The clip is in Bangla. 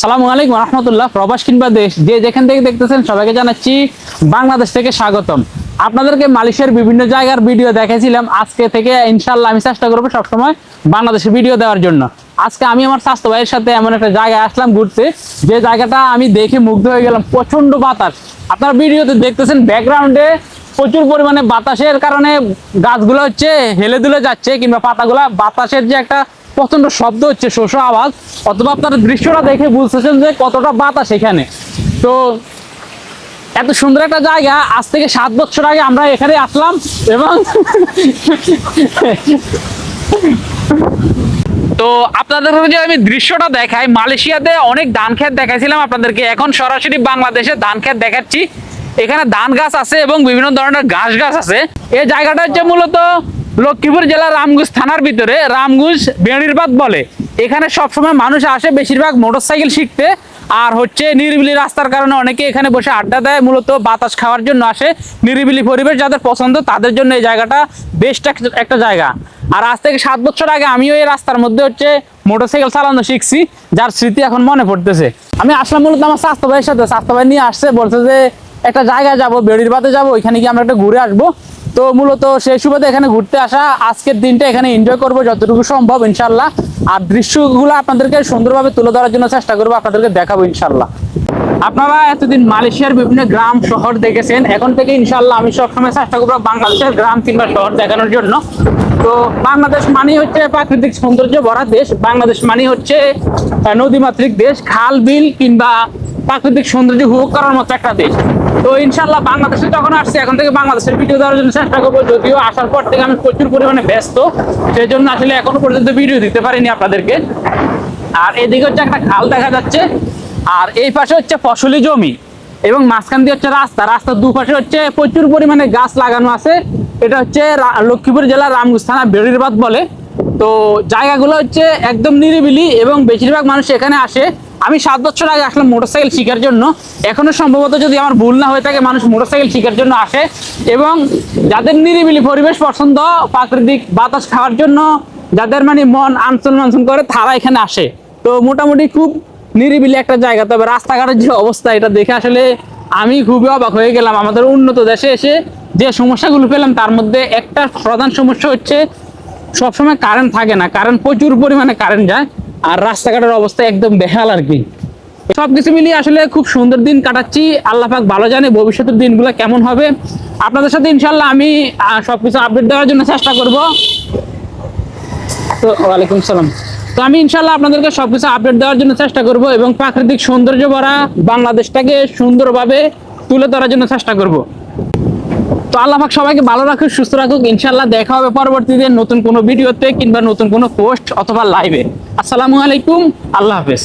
সালামু আলাইকুম রহমতুল্লাহ। প্রবাস কিংবা দেশ যে যেখান থেকে দেখতেছেন সবাইকে জানাচ্ছি বাংলাদেশ থেকে স্বাগতম। আপনাদেরকে মালয়েশিয়ার বিভিন্ন জায়গার ভিডিও দেখাইছিলাম। আজকে থেকে ইনশাল্লাহ আমি চেষ্টা করব সবসময় বাংলাদেশের ভিডিও দেওয়ার জন্য। আজকে আমি আমার স্বাস্থ্য ভাইয়ের সাথে এমন একটা জায়গায় আসলাম ঘুরতে। যে জায়গাটা আমি দেখে মুগ্ধ হয়ে গেলাম। প্রচণ্ড বাতাস। আপনারা ভিডিওতে দেখতেছেন ব্যাকগ্রাউন্ডে প্রচুর পরিমাণে বাতাসের কারণে গাছগুলো হচ্ছে হেলে দুলে যাচ্ছে কিংবা পাতাগুলা বাতাসের যে একটা প্রচণ্ড শব্দ হচ্ছে শোষ আওয়াজ। অথবা আপনারা দৃশ্যটা দেখে বুঝতেছেন যে কতটা বাতাস এখানে। তো এত সুন্দর একটা জায়গা, আজ থেকে সাত বছর আগে আমরা এখানে আসলাম এবং তো আপনাদেরকে যদি আমি দৃশ্যটা দেখাই, মালয়েশিয়াতে অনেক ধান ক্ষেত দেখাইছিলাম আপনাদেরকে। এখন সরাসরি বাংলাদেশে ধান ক্ষেত দেখাচ্ছি। এখানে ধান গাছ আছে এবং বিভিন্ন ধরনের ঘাস গাছ আছে। এই জায়গাটা হচ্ছে মূলত লক্ষ্মীপুর জেলার রামগুজ থানার ভিতরে রামগুজ বেড়িরবাদ বলে। এখানে সবসময় মানুষ আসে, বেশিরভাগ মোটরসাইকেল শিখতে। আর হচ্ছে নিরিবিলি রাস্তার কারণে অনেকে এখানে বসে আড্ডা দেয়, মূলত বাতাস খাওয়ার জন্য আসে। নিরিবিলি পরিবেশ যাদের পছন্দ, তাদের জন্য এই জায়গাটা বেস্ট একটা জায়গা। আর আজ থেকে সাত বছর আগে আমিও এই রাস্তার মধ্যে হচ্ছে মোটরসাইকেল চালানো শিখছি, যার স্মৃতি এখন মনে পড়তেছে। আমি আসলাম মূলত আমার স্বাস্থ্য ভাইয়ের সাথে। স্বাস্থ্য ভাই নিয়ে আসছে, বলছে যে, একটা জায়গায় যাব বেড়ির যাব, ওইখানে গিয়ে আমরা একটা ঘুরে আসব। তো মূলত সেই সুবাদে এখানে ঘুরতে আসা আজকের দিনটা এখানে এনজয় করব যতটুকু সম্ভব ইনশাল্লাহ আর দৃশ্যগুলো আপনাদেরকে সুন্দরভাবে তুলে ধরার জন্য চেষ্টা করব, আপনাদেরকে দেখাবো ইনশাল্লাহ আপনারা এতদিন মালয়েশিয়ার বিভিন্ন গ্রাম, শহর দেখেছেন। এখন থেকে ইনশাল্লাহ আমি সবসময় চেষ্টা করব বাংলাদেশের গ্রাম কিংবা শহর দেখানোর জন্য। তো বাংলাদেশ মানে হচ্ছে প্রাকৃতিক সৌন্দর্য ভরা দেশ। বাংলাদেশ মানে হচ্ছে নদীমাতৃক দেশ। খাল, বিল কিংবা প্রাকৃতিক সৌন্দর্য উপভোগ করার মতো একটা দেশ। তো ইনশাল্লাহ বাংলাদেশে যখন আসছে, এখন থেকে বাংলাদেশের ভিডিও দেওয়ার জন্য চেষ্টা করব। যদিও আসার পর থেকে আমি প্রচুর পরিমাণে ব্যস্ত সেই জন্য আসলে এখনও পর্যন্ত ভিডিও দিতে পারিনি আপনাদেরকে। আর এদিকে হচ্ছে একটা খাল দেখা যাচ্ছে, আর এই পাশে হচ্ছে ফসলি জমি এবং মাঝখান দিয়ে হচ্ছে রাস্তা। রাস্তার দুপাশে হচ্ছে প্রচুর পরিমাণে গাছ লাগানো আছে। এটা হচ্ছে লক্ষ্মীপুর জেলার রামগুজ থানা বেড়িরবাদ বলে। তো জায়গাগুলো হচ্ছে একদম নিরিবিলি এবং বেশিরভাগ মানুষ এখানে আসে। আমি সাত বছর আগে আসলাম মোটরসাইকেল শেখার জন্য। এখনও সম্ভবত যদি আমার ভুল না হয়ে থাকে, মানুষ মোটরসাইকেল শেখার জন্য আসে। এবং যাদের নিরিবিলি পরিবেশ পছন্দ, প্রাকৃতিক বাতাস খাওয়ার জন্য যাদের মানে মন আনসন মানসন করে, তারা এখানে আসে। তো মোটামুটি খুব নিরিবিলি একটা জায়গা। তবে রাস্তাঘাটের যে অবস্থা, এটা দেখে আসলে আমি খুবই অবাক হয়ে গেলাম। আমাদের উন্নত দেশে এসে যে সমস্যাগুলো পেলাম, তার মধ্যে একটা প্রধান সমস্যা হচ্ছে সবসময় কারেন্ট থাকে না। কারেন্ট প্রচুর পরিমাণে কারেন্ট যায়। আর রাস্তাঘাটের অবস্থা একদম বেহাল আর কি। সবকিছু মিলিয়ে আসলে খুব সুন্দর দিন কাটাচ্ছি। আল্লাহ পাক ভালো জানে ভবিষ্যতের দিনগুলো কেমন হবে। আপনাদের সাথে ইনশাল্লাহ আমি আহ, সবকিছু আপডেট দেওয়ার জন্য চেষ্টা করব। তো ওয়ালাইকুম সালাম। তো আমি ইনশাল্লাহ আপনাদেরকে সবকিছু আপডেট দেওয়ার জন্য চেষ্টা করব এবং প্রাকৃতিক সৌন্দর্য ভরা বাংলাদেশটাকে সুন্দরভাবে তুলে ধরার জন্য চেষ্টা করব। তো আল্লাহ সবাইকে ভালো রাখুক, সুস্থ রাখুক। ইনশাল্লাহ দেখা হবে পরবর্তীতে নতুন কোনো ভিডিওতে কিংবা নতুন কোনো পোস্ট অথবা লাইভে আসসালামু আলাইকুম, আল্লাহ হাফেজ।